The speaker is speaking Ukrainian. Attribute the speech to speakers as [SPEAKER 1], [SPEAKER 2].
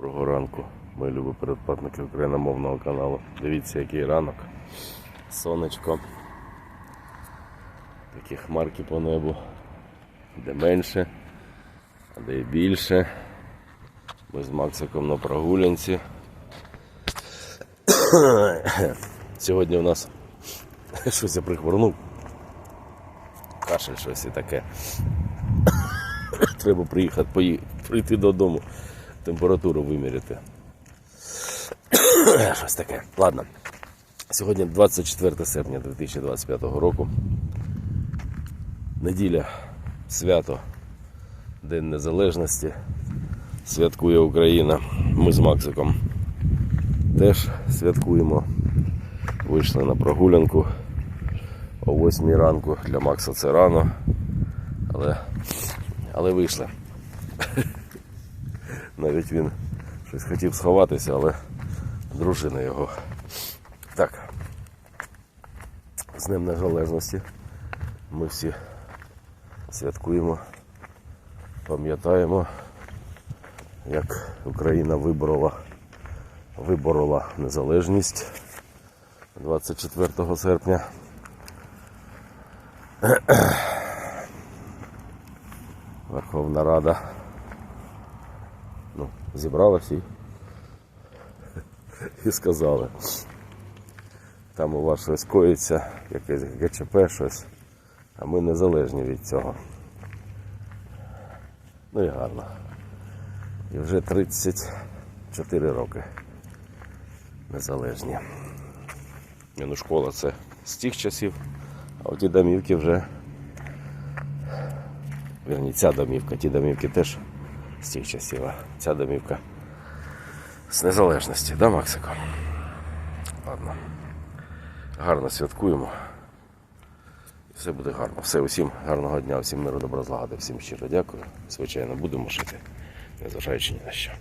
[SPEAKER 1] Доброго ранку, мої любі передплатники україномовного каналу. Дивіться, який ранок. Сонечко. Такі хмарки по небу. Де менше, а де більше. Ми з Максиком на прогулянці. Сьогодні у нас щось я прихворнув. Кашель щось і таке. Треба приїхати, прийти додому, температуру виміряти. Щось таке. Ладно. Сьогодні 24 серпня 2025 року. Неділя, свято, День Незалежності. Святкує Україна. Ми з Максиком теж святкуємо. Вийшли на прогулянку о 8 ранку. Для Макса це рано. Але, але вийшли. Навіть він щось хотів сховатися, але дружина його. Так. З Днем Незалежності. Ми всі святкуємо, пам'ятаємо, як Україна виборола, виборола незалежність 24 серпня. Верховна Рада ну, зібралася і, і сказали. Там у вас щось коїться, якесь ГЧП щось, а ми незалежні від цього. Ну і гарно. І вже 34 роки незалежні. Ні, Ну, школа це з тих часів, а оті домівки вже. Вірні, ця домівка, ті домівки теж з тих часів, ця домівка з незалежності, да, Максико? Ладно. Гарно святкуємо. Все буде гарно. Все, усім гарного дня, всім миру, добра злагоди, всім щиро дякую. Звичайно, будемо жити, незважаючи ні на що.